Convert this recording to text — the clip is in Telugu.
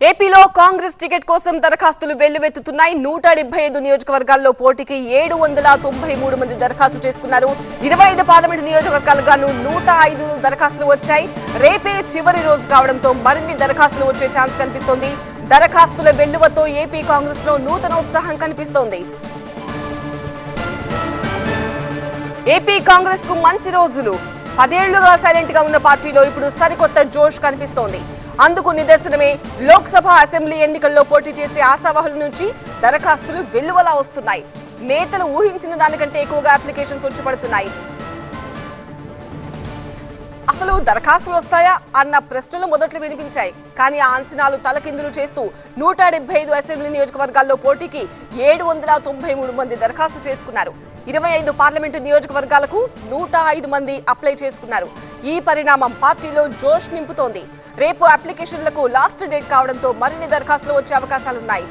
ఏపీలో కాంగ్రెస్ టికెట్ కోసం దరఖాస్తులు వెల్లువెత్తుతున్నాయి. నూట డెబ్బై ఐదు నియోజకవర్గాల్లో పోటీకి ఏడు వందల తొంభై మూడు మంది దరఖాస్తు చేసుకున్నారు. ఇరవై ఐదు పార్లమెంటు నియోజకవర్గాలుగాను నూట ఐదు దరఖాస్తులు వచ్చాయి. రేపే చివరి రోజు కావడంతో మరిన్ని దరఖాస్తులు వచ్చే ఛాన్స్ కనిపిస్తోంది. దరఖాస్తుల వెల్లువతో ఏపీ కాంగ్రెస్లో నూతన ఉత్సాహం కనిపిస్తోంది. ఏపీ కాంగ్రెస్కు మంచి రోజులు. పదేళ్ళుగా సైలెంట్గా ఉన్న పార్టీలో ఇప్పుడు సరికొత్త జోష్ కనిపిస్తోంది. అందుకు నిదర్శనమే. లోక్సభ అసెంబ్లీ ఎన్నికల్లో పోటీ చేసే ఆశావాహుల నుంచి దరఖాస్తులు వెల్లువలా వస్తున్నాయి. నేతలు ఊహించిన దానికంటే ఎక్కువగా అప్లికేషన్స్ వచ్చి పడుతున్నాయి. అసలు దరఖాస్తులు వస్తాయా అన్న ప్రశ్నలు మొదట్లో వినిపించాయి. కానీ ఆ అంచనాలు తలకిందులు చేస్తూ నూట డెబ్బై ఐదు అసెంబ్లీ నియోజకవర్గాల్లో పోటీకి ఏడు వందల తొంభై మూడు మంది దరఖాస్తు చేసుకున్నారు. ఇరవై ఐదు పార్లమెంటు నియోజకవర్గాలకు నూట ఐదు మంది అప్లై చేసుకున్నారు. ఈ పరిణామం పార్టీలో జోష్ నింపుతోంది. రేపు అప్లికేషన్లకు లాస్ట్ డేట్ కావడంతో మరిన్ని దరఖాస్తులు వచ్చే అవకాశాలున్నాయి.